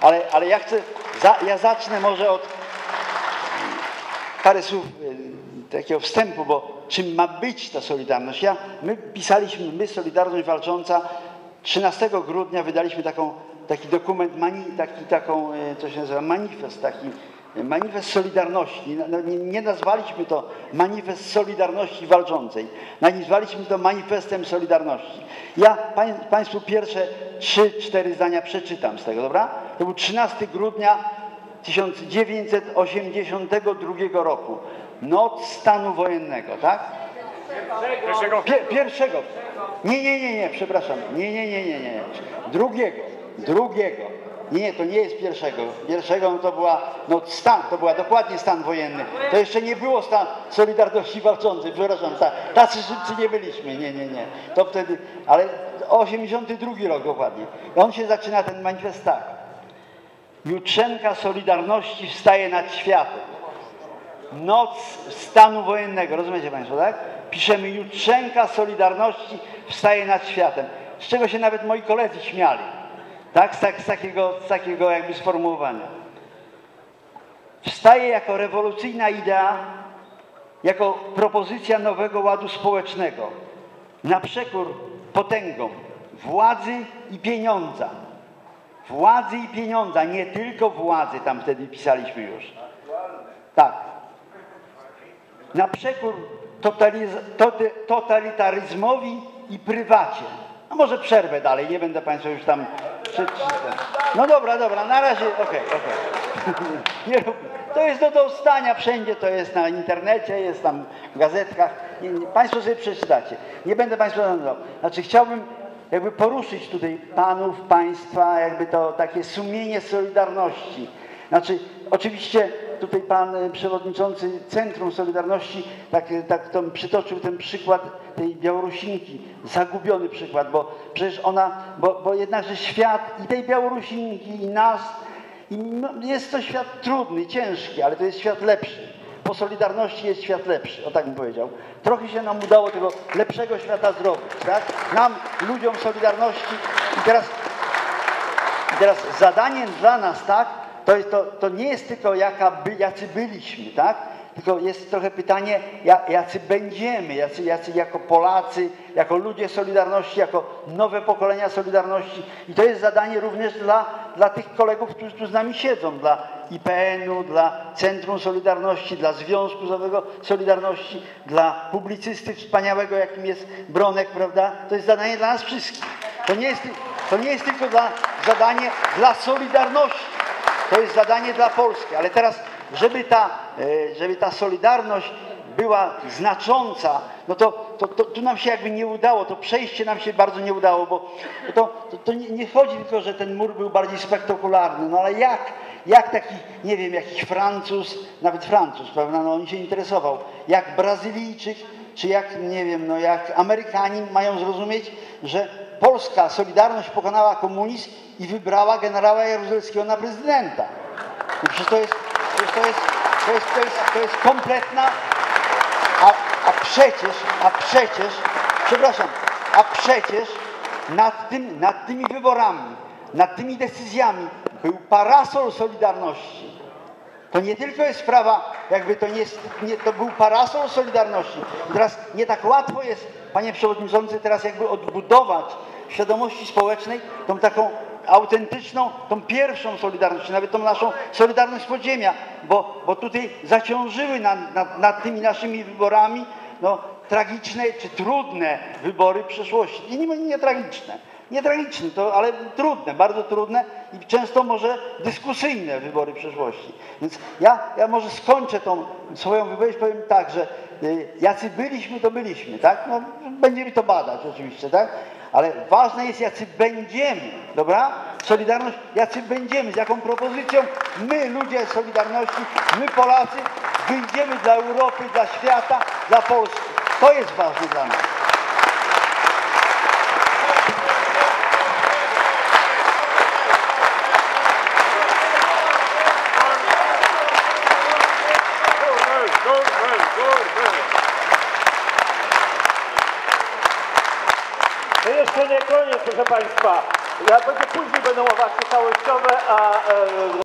Ale, ale ja chcę, za, ja zacznę może od parę słów y, takiego wstępu, bo czym ma być ta Solidarność? Ja, my pisaliśmy, my Solidarność Walcząca 13 grudnia wydaliśmy taką, taki dokument, mani, taki, taką, y, co się nazywa, manifest, taki manifest Solidarności. No, no, nie, nazwaliśmy to manifest Solidarności Walczącej, nazwaliśmy to manifestem Solidarności. Ja pań, Państwu pierwsze trzy, cztery zdania przeczytam z tego, dobra? To był 13 grudnia 1982 roku. Noc stanu wojennego, tak? Pierwszego. Pier, pierwszego. Nie, nie, nie, nie, przepraszam. Nie, nie, nie, nie, nie. Drugiego. Drugiego. Nie, to nie jest pierwszego. Pierwszego to była, no stan, to była dokładnie stan wojenny. To jeszcze nie było stan Solidarności Walczącej, przepraszam, ta, tacy szybcy nie byliśmy, nie, nie, nie. To wtedy, ale 82 rok dokładnie. On się zaczyna, ten manifest tak. Jutrzenka Solidarności wstaje nad światem. Noc stanu wojennego, rozumiecie Państwo, tak? Piszemy Jutrzenka Solidarności wstaje nad światem. Z czego się nawet moi koledzy śmiali. Tak? Tak, z, takiego, z takiego jakby sformułowania. Wstaje jako rewolucyjna idea, jako propozycja nowego ładu społecznego. Na przekór potęgom władzy i pieniądza. Władzy i pieniądza, nie tylko władzy, tam wtedy pisaliśmy już. Tak. Na przekór totalitaryzmowi i prywacie. A może przerwę dalej, nie będę Państwa już tam No dobra, dobra, na razie, okej, okej. Nie rób- To jest do dostania wszędzie, to jest na internecie, jest tam w gazetkach. Nie, nie, państwo sobie przeczytacie. Nie będę Państwa nadawał. Znaczy chciałbym jakby poruszyć tutaj Panów, Państwa, jakby to takie sumienie Solidarności. Znaczy, oczywiście tutaj pan e, przewodniczący Centrum Solidarności tak, e, tak to przytoczył ten przykład tej Białorusinki, zagubiony przykład, bo przecież ona, bo, bo jednakże świat i tej Białorusinki i nas, i jest to świat trudny, ciężki, ale to jest świat lepszy. Po Solidarności jest świat lepszy, o tak bym powiedział. Trochę się nam udało tego lepszego świata zrobić, tak? Nam, ludziom Solidarności i teraz i teraz zadaniem dla nas, tak, to, jest, to, to nie jest tylko jaka by, jacy byliśmy, tak? Tylko jest trochę pytanie, ja- jacy będziemy, jacy, jacy jako Polacy, jako ludzie Solidarności, jako nowe pokolenia Solidarności. I to jest zadanie również dla, dla tych kolegów, którzy tu z nami siedzą, dla IPN-u, dla Centrum Solidarności, dla Związku Zawodowego Solidarności, dla publicysty wspaniałego, jakim jest Bronek, prawda? To jest zadanie dla nas wszystkich. To nie jest, to nie jest tylko dla, zadanie dla Solidarności. To jest zadanie dla Polski, ale teraz, żeby ta, e, żeby ta solidarność była znacząca, no to, to, to tu nam się jakby nie udało, to przejście nam się bardzo nie udało, bo to, to, to nie, nie chodzi tylko, że ten mur był bardziej spektakularny, no ale jak, jak taki, nie wiem, jakiś Francuz, nawet Francuz, prawda, no on się interesował, jak Brazylijczyk, czy jak, nie wiem, no jak Amerykanin mają zrozumieć, że polska Solidarność pokonała komunizm i wybrała generała Jaruzelskiego na prezydenta. No przecież to jest, jest, to jest, to jest, kompletna, a, a przecież, a przecież, przepraszam, a przecież nad, tym, nad tymi wyborami, nad tymi decyzjami był parasol Solidarności. To nie tylko jest sprawa, jakby to nie, nie to był parasol Solidarności. Teraz nie tak łatwo jest, panie przewodniczący, teraz jakby odbudować świadomości społecznej tą taką autentyczną, tą pierwszą Solidarność, nawet tą naszą Solidarność podziemia, bo, bo tutaj zaciążyły nad, nad, nad tymi naszymi wyborami no, tragiczne czy trudne wybory przeszłości. I nie, nie tragiczne, nie tragiczne, to, ale trudne, bardzo trudne i często może dyskusyjne wybory przeszłości. Więc ja, ja może skończę tą swoją wypowiedź, powiem tak, że jacy byliśmy, to byliśmy, tak? No, będziemy to badać oczywiście, tak? Ale ważne jest, jacy będziemy, dobra? Solidarność, jacy będziemy, z jaką propozycją my, ludzie Solidarności, my Polacy, wyjdziemy dla Europy, dla świata, dla Polski. To jest ważne dla nas. jeszcze nie koniec, proszę Państwa. Ja będzie później będą owacje całościowe, a... E,